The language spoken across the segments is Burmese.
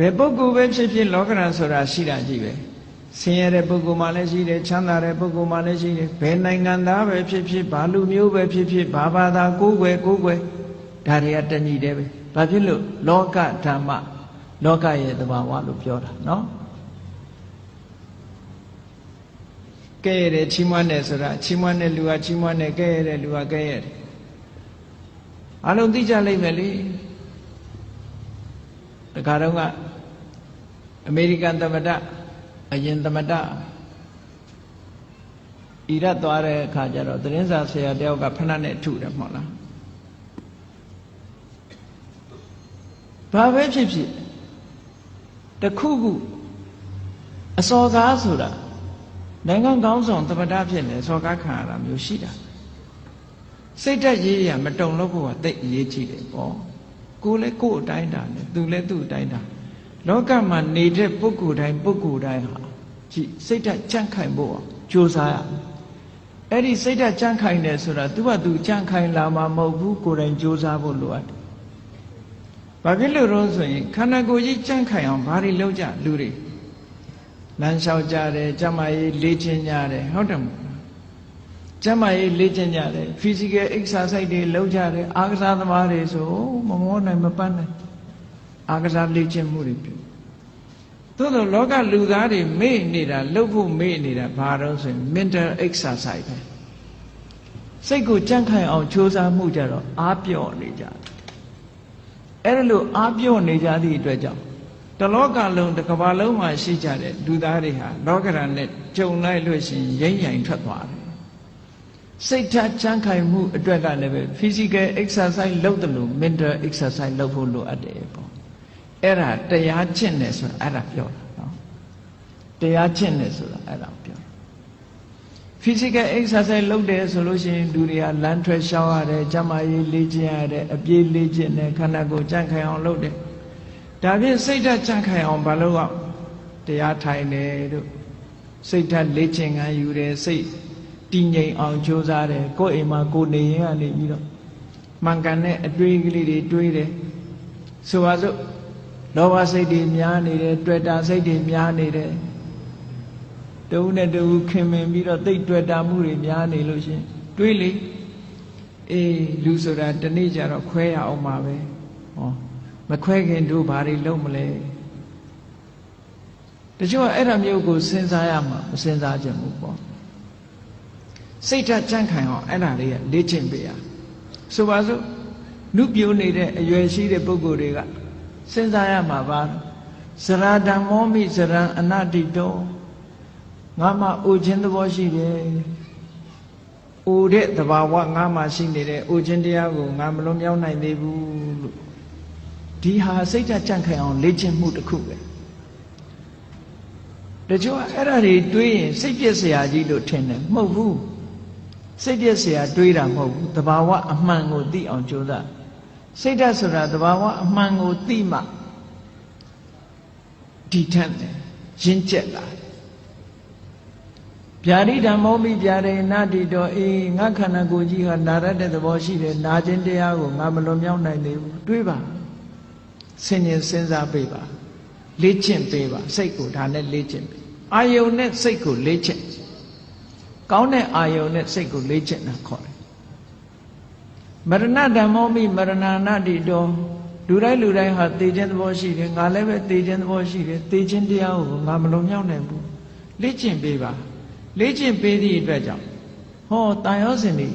ဘယ်ပုဂ္ဂိုလ်ပဲဖြစ်ဖြစ်လောကရန်ဆိုတာရှိတာကြီးပဲဆင်းရဲတဲ့ပုဂ္ဂိုလ်မှလည်းရှိတယ်ချမ်းသာတဲ့ပုဂ္ဂိုလ်မှလည်းရှိတယ်ဘယ်နိုင်ငံသားပဲဖြစ်ဖြစ်ဘာလူမျိုးပဲဖြစ်ဖြစ်ဘာဘာသာကိုယ်ွယ်ကိုယ်ွယ်ဒါတွေကတဏှိတယ်ပဲဘာဖြစ်လို့လောကဓမ္မလောကရဲ့သဘာဝလို့ပြောတာနော်ကဲရတယ်ချီးမွမ်းတယ်ဆိုတာချီးမွမ်းတဲ့လူကချီးမွမ်းတယ်ကဲရတဲ့လူကကဲရတယ်အလုံးသိကြလိမ့်မယ်လေ တခါတော့ကအမေရိကန်သမ္မတအရင်သမ္မတဣရတ်သွားတဲ့အခါကျတော့သတင်းစာဆရာတယောက်ကဖဏနဲ့ထုတယ်မဟုတ်လားဘာပဲဖြစ်ဖြစ်တခုခုအစော်ကားဆိုတာနိုင်ငံကောင်းဆောင်သမ္မတဖြစ်နေစော်ကားခံရတာမျိုးရှိတာစိတ်ဓာတ်ရေးရမတုံလို့ဖို့ကတိတ်အရေးကြီးတယ်ပေါ့ ကိုယ်လည်းကိုယ်အတိုင်းတာနဲ့သူလည်းသူ့အတိုင်းတာလောကမှာနေတဲ့ပုဂ္ဂိုလ်တိုင်းပုဂ္ဂိုလ်တိုင်းဟာကြည့်စိတ်ဓာတ်ကြန့်ခိုင်ဖို့ကြိုးစားရအဲ့ဒီစိတ်ဓာတ်ကြန့်ခိုင်တယ်ဆိုတာသူကသူကြန့်ခိုင်လာမှာမဟုတ်ဘူးကိုယ်တိုင်ကြိုးစားဖို့လိုအပ်တယ်ဘာဖြစ်လို့ရောဆိုရင်ခန္ဓာကိုယ်ကြီးကြန့်ခိုင်အောင်ဘာတွေလုပ်ကြလူတွေလမ်းလျှောက်ကြတယ်ကြမ်းမာရေးလေ့ကျင့်ကြတယ်ဟုတ်တယ်မဟုတ်လား ကျမ်းမာရေးလေ့ကျင့်ကြတယ် physical exercise တွေလုပ်ကြတယ်အားကစားသမားတွေဆိုမမောနိုင်မပန်းနိုင်အားကစားလေ့ကျင့်မှုတွေပြုသို့သောလောကလူသားတွေမေ့နေတာလှုပ်ဖို့မေ့နေတာဘာတော့ဆိုရင် mental exercise ပဲစိတ်ကိုကြန့်ခိုင်အောင်ကြိုးစားမှုကြတော့အားပြော့နေကြတယ်အဲ့ဒါလို့အားပြော့နေကြသည့်အတွက်ကြောင့်တလောကလုံးတစ်ကမ္ဘာလုံးမှာရှိကြတဲ့လူသားတွေဟာလောကရန်နဲ့ကြုံလိုက်လို့ရှိရင်ရိမ့်ရိုင်ထွက်သွားတယ် စိတ်ဓာတ်ချမ်းခိုင်မှုအတွက်ကလည်းပဲ physical exercise လုပ်တယ်လို့ mental exercise လုပ်ဖို့လိုအပ်တယ်ပေါ့အဲ့ဒါတရားကျင့်တယ်ဆိုတာအဲ့ဒါပြောတာနော်တရားကျင့်တယ်ဆိုတာအဲ့ဒါပြော physical exercise လုပ်တယ်ဆိုလို့ရှိရင်လူတွေကလမ်းထွက်ရှောင်းရတယ်ကျမရေးလေ့ကျင့်ရတယ်အပြေးလေ့ကျင့်တယ်ခန္ဓာကိုယ်ကြန့်ခိုင်အောင်လုပ်တယ်ဒါဖြင့်စိတ်ဓာတ်ကြန့်ခိုင်အောင်ဘာလို့ကတရားထိုင်တယ်တို့စိတ်ဓာတ်လေ့ကျင့်ခံယူတယ်စိတ် တည်ငြိမ်အောင်ကြိုးစားတယ်ကိုယ်အိမ်မှာကိုယ်နေရင်ကနေပြီးတော့မှန်ကန်တဲ့အတွေးကလေးတွေတွေးတယ်ဆိုပါစို့လောဘစိတ်တွေများနေတယ်တွေ့တာစိတ်တွေများနေတယ်တဦးနဲ့တဦးခင်မင်ပြီးတော့သိတွေ့တာမှုတွေများနေလို့ရှင်တွေးလေအေးလူဆိုတာတနေ့ကျတော့ခွဲရအောင်ပါပဲဟောမခွဲခင်တို့ဘာတွေလုပ်မလဲတချို့ကအဲ့ဒါမျိုးကိုစဉ်းစားရမှာမစဉ်းစားကြဘူးပေါ့ စိတ်ဓာတ်ကြန့်ခိုင်အောင်အဲ့ဒါလေးကလေ့ကျင့်ပေးရဆိုပါစို့နုပြိုးနေတဲ့အရွယ်ရှိတဲ့ပုဂ္ဂိုလ်တွေကစဉ်းစားရမှာပါဇရာဓမ္မောမိဇရံအနတ္တိတောငါမှအိုခြင်းသဘောရှိတယ်အိုတဲ့တဘာဝငါမှရှိနေတဲ့အိုခြင်းတရားကိုငါမလွန်မြောက်နိုင်သေးဘူးလို့ဒီဟာစိတ်ဓာတ်ကြန့်ခိုင်အောင်လေ့ကျင့်မှုတစ်ခုပဲတချို့ကအဲ့ဒါတွေတွေးရင်စိတ်ပြည့်စရာကြီးလို့ထင်တယ်မဟုတ်ဘူး စိတ်ပြည့်စရာတွေးတာမဟုတ်ဘူးတဘာဝအမှန်ကိုသိအောင်ကြိုးစားစိတ်ဓာတ်ဆိုတာတဘာဝအမှန်ကိုသိမှဒီထက်တယ်ရင့်ကျက်လာဗျာတိဓမ္မောမိဗျာရေနတိတော်အေးငါခန္ဓာကိုယ်ကြီးဟာနာရတဲ့သဘောရှိတယ်နာခြင်းတရားကိုငါမလွန်မြောက်နိုင်သေးဘူးတွေးပါဆင်ញင်စဉ်းစားပေးပါလေ့ကျင့်ပေးပါစိတ်ကိုဒါနဲ့လေ့ကျင့်ပေးအာယုန်နဲ့စိတ်ကိုလေ့ကျင့် ကောင်းတဲ့အာယုန်နဲ့စိတ်ကိုလေ့ကျင့်တာခေါ်တယ်မရဏဓမ္မောမိမရဏနာတိတော်လူတိုင်းလူတိုင်းဟာသိခြင်းသဘောရှိတယ်ငါလည်းပဲသိခြင်းသဘောရှိတယ်သိခြင်းတရားကိုငါမလွန်မြောက်နိုင်ဘူးလေ့ကျင့်ပေးပါလေ့ကျင့်ပေးသည့်အတွက်ကြောင့်ဟောတန်ရောစင်တွေ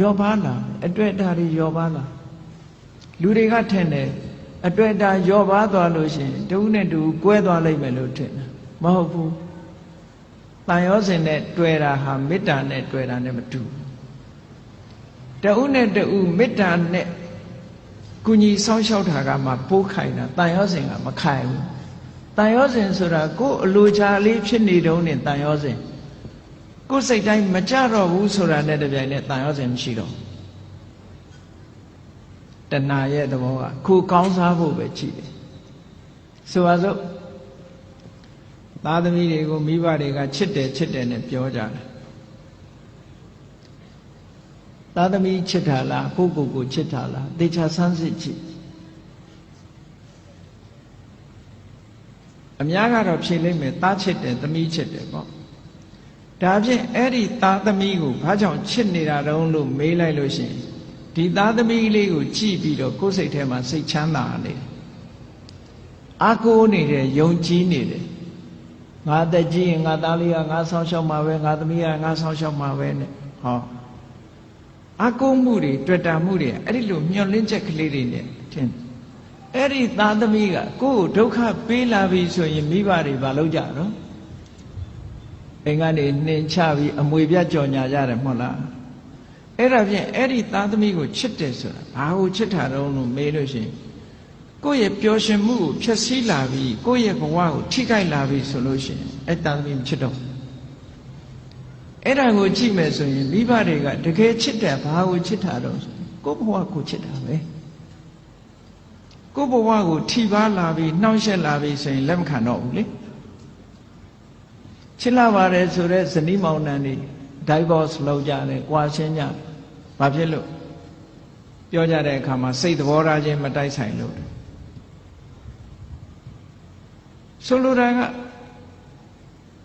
ယောပါလာအတွက်ဓာတ်တွေယောပါလာလူတွေကထင်တယ်အတွက်ဓာတ်ယောပါသွားလို့ရှိရင်တဦးနဲ့တူကွဲသွားလိမ့်မယ်လို့ထင်တယ်မဟုတ်ဘူး တန်ရောစင်နဲ့တွေ့တာဟာမေတ္တာနဲ့တွေ့တာနဲ့မတူဘူးတဦးနဲ့တဦးမေတ္တာနဲ့ကုညီဆောင်းလျှောက်တာကမှပိုးခိုင်တာတန်ရောစင်ကမခိုင်ဘူးတန်ရောစင်ဆိုတာကိုယ်အလိုချာလေးဖြစ်နေတုံးနဲ့တန်ရောစင်ကိုယ်စိတ်တိုင်းမကြတော့ဘူးဆိုတာနဲ့တပြိုင်နက်တန်ရောစင်မရှိတော့တဏှာရဲ့သဘောကခုကောင်းစားဖို့ပဲကြည့်တယ်ဆိုပါစို့ သားသမီးတွေကိုမိဘတွေကချစ်တယ်ချစ်တယ်နဲ့ပြောကြတယ်သားသမီးချစ်တာလားကိုကိုကိုချစ်တာလားတေချာဆန်းစစ်ကြည့်အများကတော့ဖြေလိုက်မယ်သားချစ်တယ်သမီးချစ်တယ်ပေါ့ဒါဖြင့်အဲ့ဒီသားသမီးကိုဘာကြောင့်ချစ်နေတာတုံးလို့မေးလိုက်လို့ရှိရင်ဒီသားသမီးလေးကိုကြည့်ပြီးတော့ကိုယ်စိတ်ထဲမှာစိတ်ချမ်းသာနေတယ်အာကိုနေတယ်ယုံကြည်နေတယ် ငါတက်ကြည့်ရင်ငါသားလေးကငါဆောင်းရှောက်မှာပဲငါသမီးကငါဆောင်းရှောက်မှာပဲနဲ့ဟောအကုံးမှုတွေတွေ့တာမှုတွေအဲ့ဒီလိုမျောလင်းချက်ကလေးတွေနဲ့ထင်အဲ့ဒီသားသမီးကကိုယ့်ကိုဒုက္ခပေးလာပြီဆိုရင်မိဘတွေဘာလုပ်ကြတော့အိမ်ကနေနှင်ချပြီးအမွေပြကြော်ညာကြတယ်မဟုတ်လားအဲ့ဒါဖြင့်အဲ့ဒီသားသမီးကိုချစ်တယ်ဆိုတာဘာကိုချစ်တာတုံးလို့မေးလို့ရှိရင် ကိုယ့်ရဲ့ပျော်ရွှင်မှုကိုဖျက်ဆီးလာပြီးကိုယ့်ရဲ့ဘဝကိုထိခိုက်လာပြီဆိုလို့ရှိရင်အဲ့သားသမီးမချစ်တော့အဲ့ဒါကိုကြည့်မယ်ဆိုရင်မိဘတွေကတကယ်ချစ်တယ်ဘာကိုချစ်တာတော့ကိုယ့်ဘဝကိုချစ်တာပဲကိုယ့်ဘဝကိုထိပါလာပြီးနှောင့်ယှက်လာပြီးဆိုရင်လက်မခံတော့ဘူးလေချစ်လာပါတယ်ဆိုတော့ဇနီးမောင်နှံတွေ divorce လုပ်ကြတယ်၊ကွာရှင်းကြတယ်။ဘာဖြစ်လို့ပြောကြတဲ့အခါမှာစိတ်သဘောထားချင်းမတိုက်ဆိုင်လို့ ဆိုလိုတာက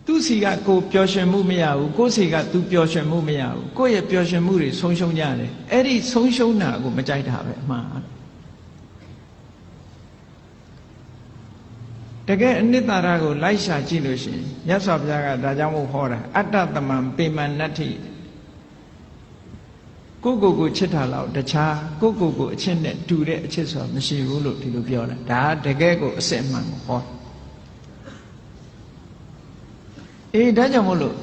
သူ့စီကကိုပျော်ရွှင်မှုမရဘူးကိုယ့်စီကသူပျော်ရွှင်မှုမရဘူးကိုယ့်ရဲ့ပျော်ရွှင်မှုတွေဆုံးရှုံးကြတယ်အဲ့ဒီဆုံးရှုံးတာကိုမကြိုက်တာပဲအမှားတကယ်အနိတ္တရာကိုလိုက်ရှာကြည့်လို့ရှိရင်မြတ်စွာဘုရားကဒါကြောင့်မို့ဟောတာအတ္တတမံပေမနတ္ထိကိုကိုကိုချစ်တာလောက်တခြားကိုကိုကိုအချစ်နဲ့တူတဲ့အချစ်ဆိုတာမရှိဘူးလို့ဒီလိုပြောတာဒါတကယ်ကိုအစစ်အမှန်ကိုဟော အေးဒါကြောင့်မို့လို့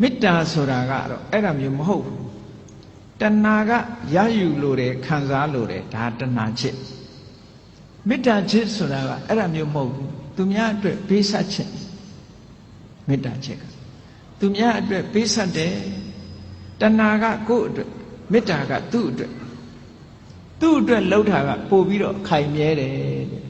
မေတ္တာဆိုတာကတော့အဲ့ဒါမျိုးမဟုတ်ဘူးတဏှာကရယူလို့တယ်ခံစားလို့တယ်ဒါတဏှာချစ်မေတ္တာချစ်ဆိုတာကအဲ့ဒါမျိုးမဟုတ်ဘူးသူများအတွက်ပေးဆက်ခြင်းမေတ္တာချစ်ကသူများအတွက်ပေးဆက်တယ်တဏှာကကိုယ့်အတွက်မေတ္တာကသူ့အတွက်သူ့အတွက်လှုပ်တာကပို့ပြီးတော့ခိုင်မြဲတယ်တဲ့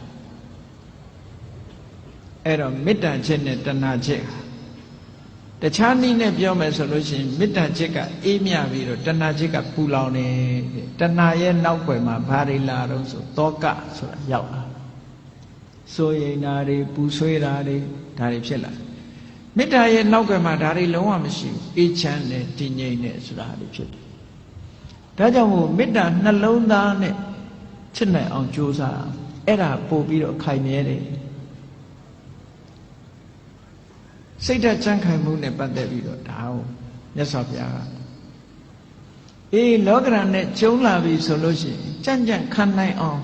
တော့မေတ္တာချက်နဲ့တဏှာချက်တခြားနည်းနဲ့ပြောမယ်ဆိုလို့ရှိရင်မေတ္တာချက်ကအေးမြပြီးတော့တဏှာချက်ကပူလောင်နေတဏှာရဲ့နောက်ွယ်မှာဘာတွေလာတော့ဆိုတောကဆိုတာရောက်လာစိုးရိမ်တာတွေပူဆွေးတာတွေဒါတွေဖြစ်လာမေတ္တာရဲ့နောက်ကမှဒါတွေလုံးဝမရှိဘူးအေးချမ်းတယ်တည်ငြိမ်တယ်ဆိုတာတွေဖြစ်တယ်ဒါကြောင့်မို့မေတ္တာနှလုံးသားနဲ့ချစ်နိုင်အောင်ကြိုးစားအဲ့ဒါပို့ပြီးတော့ခိုင်မြဲတယ် စိတ်ဓာတ်ကြံ့ခိုင်မှုနဲ့ပတ်သက်ပြီးတော့ဒါကိုမြတ်စွာဘုရားကအေးလောကရန်နဲ့ကျုံလာပြီဆိုလို့ရှိရင်ကြံ့ကြံ့ခံနိုင်အောင်